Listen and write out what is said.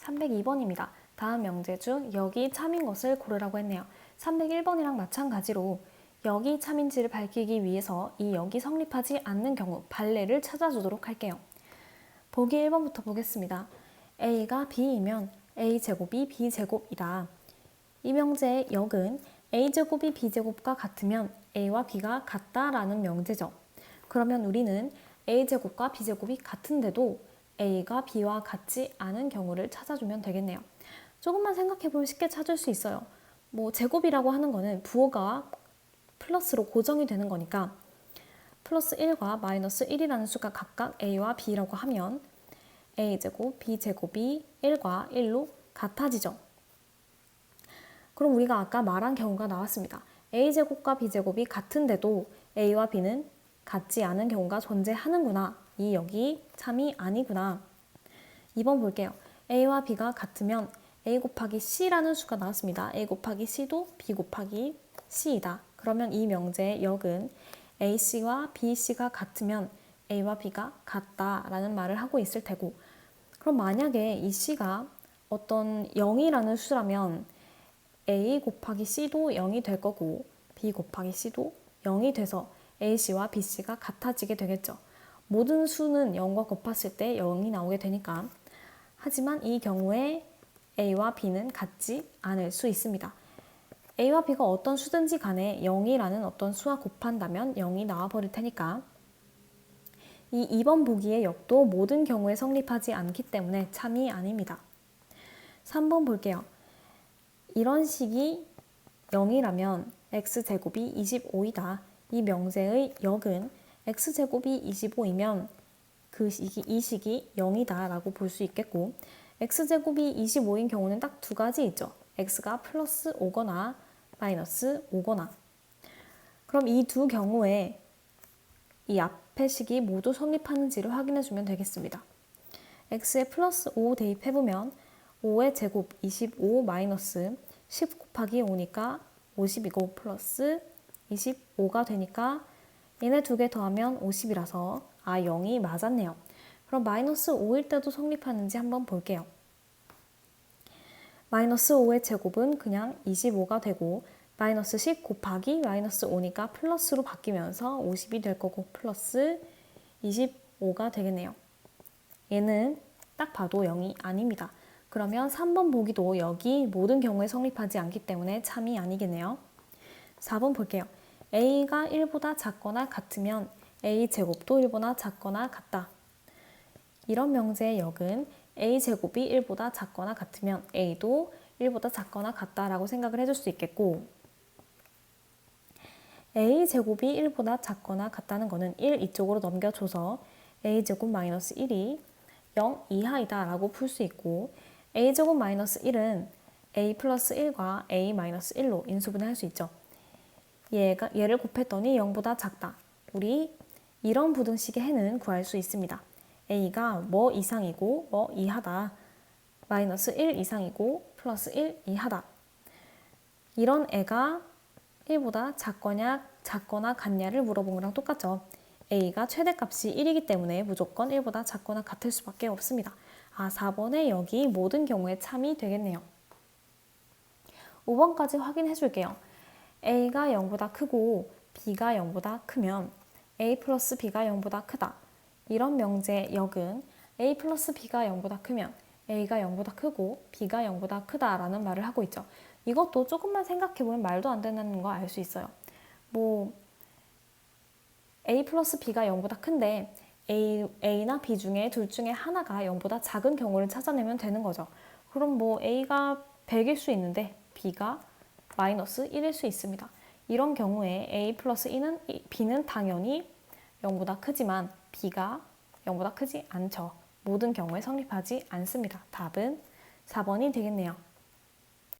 302번입니다. 다음 명제 중 여기 참인 것을 고르라고 했네요. 301번이랑 마찬가지로 여기 참인지를 밝히기 위해서 이 여기 성립하지 않는 경우 발레를 찾아주도록 할게요. 보기 1번부터 보겠습니다. A가 B이면 A제곱이 B제곱이다. 이 명제의 역은 A제곱이 B제곱과 같으면 A와 B가 같다라는 명제죠. 그러면 우리는 A제곱과 B제곱이 같은데도 A가 B와 같지 않은 경우를 찾아주면 되겠네요. 조금만 생각해보면 쉽게 찾을 수 있어요. 뭐 제곱이라고 하는 거는 부호가 플러스로 고정이 되는 거니까 플러스 1과 마이너스 1이라는 수가 각각 A와 B라고 하면 A제곱, B제곱이 1과 1로 같아지죠. 그럼 우리가 아까 말한 경우가 나왔습니다. A제곱과 B제곱이 같은데도 A와 B는 같지 않은 경우가 존재하는구나. 이 여기 참이 아니구나. 2번 볼게요. A와 B가 같으면 A 곱하기 C라는 수가 나왔습니다. A 곱하기 C도 B 곱하기 C이다. 그러면 이 명제의 역은 AC와 BC가 같으면 A와 B가 같다라는 말을 하고 있을 테고 그럼 만약에 이 C가 어떤 0이라는 수라면 A 곱하기 C도 0이 될 거고 B 곱하기 C도 0이 돼서 AC와 BC가 같아지게 되겠죠. 모든 수는 0과 곱했을 때 0이 나오게 되니까 하지만 이 경우에 A와 B는 같지 않을 수 있습니다. A와 B가 어떤 수든지 간에 0이라는 어떤 수와 곱한다면 0이 나와 버릴 테니까 이 2번 보기의 역도 모든 경우에 성립하지 않기 때문에 참이 아닙니다. 3번 볼게요. 이런 식이 0이라면 x제곱이 25이다. 이 명제의 역은 x제곱이 25이면 그 식이, 이 식이 0이다 라고 볼 수 있겠고 x제곱이 25인 경우는 딱 두 가지 있죠. x가 플러스 5거나 마이너스 5거나 그럼 이 두 경우에 이 앞의 식이 모두 성립하는지를 확인해 주면 되겠습니다. x에 플러스 5 대입해보면 5의 제곱 25 마이너스 10 곱하기 5니까 50이고 플러스 25가 되니까 얘네 두 개 더하면 50이라서 아 0이 맞았네요. 그럼 마이너스 5일 때도 성립하는지 한번 볼게요. 마이너스 5의 제곱은 그냥 25가 되고 마이너스 10 곱하기 마이너스 5니까 플러스로 바뀌면서 50이 될 거고 플러스 25가 되겠네요. 얘는 딱 봐도 0이 아닙니다. 그러면 3번 보기도 여기 모든 경우에 성립하지 않기 때문에 참이 아니겠네요. 4번 볼게요. A가 1보다 작거나 같으면 a 제곱도 1보다 작거나 같다. 이런 명제의 역은 a 제곱이 1보다 작거나 같으면 a도 1보다 작거나 같다라고 생각을 해줄 수 있겠고 a 제곱이 1보다 작거나 같다는 거는 1 이쪽으로 넘겨줘서 a 제곱 마이너스 1이 0 이하이다 라고 풀 수 있고 a 제곱 마이너스 1은 a 플러스 1과 a 마이너스 1로 인수분해할 수 있죠. 얘가 얘를 곱했더니 0보다 작다. 우리 이런 부등식의 해는 구할 수 있습니다. a가 뭐 이상이고 뭐 이하다. 마이너스 1 이상이고 플러스 1 이하다. 이런 애가 1보다 작거냐 작거나 같냐를 물어본 거랑 똑같죠. a가 최대값이 1이기 때문에 무조건 1보다 작거나 같을 수밖에 없습니다. 아, 4번에 여기 모든 경우에 참이 되겠네요. 5번까지 확인해 줄게요. A가 0보다 크고 b가 0보다 크면 a 플러스 b가 0보다 크다. 이런 명제의 역은 a 플러스 b가 0보다 크면 a가 0보다 크고 b가 0보다 크다라는 말을 하고 있죠. 이것도 조금만 생각해보면 말도 안 되는 거 알 수 있어요. 뭐 a 플러스 b가 0보다 큰데 a, a나 b 중에 둘 중에 하나가 0보다 작은 경우를 찾아내면 되는 거죠. 그럼 뭐 a가 100일 수 있는데 b가 마이너스 1일 수 있습니다. 이런 경우에 a 플러스 2는, b는 당연히 0보다 크지만 b가 0보다 크지 않죠. 모든 경우에 성립하지 않습니다. 답은 4번이 되겠네요.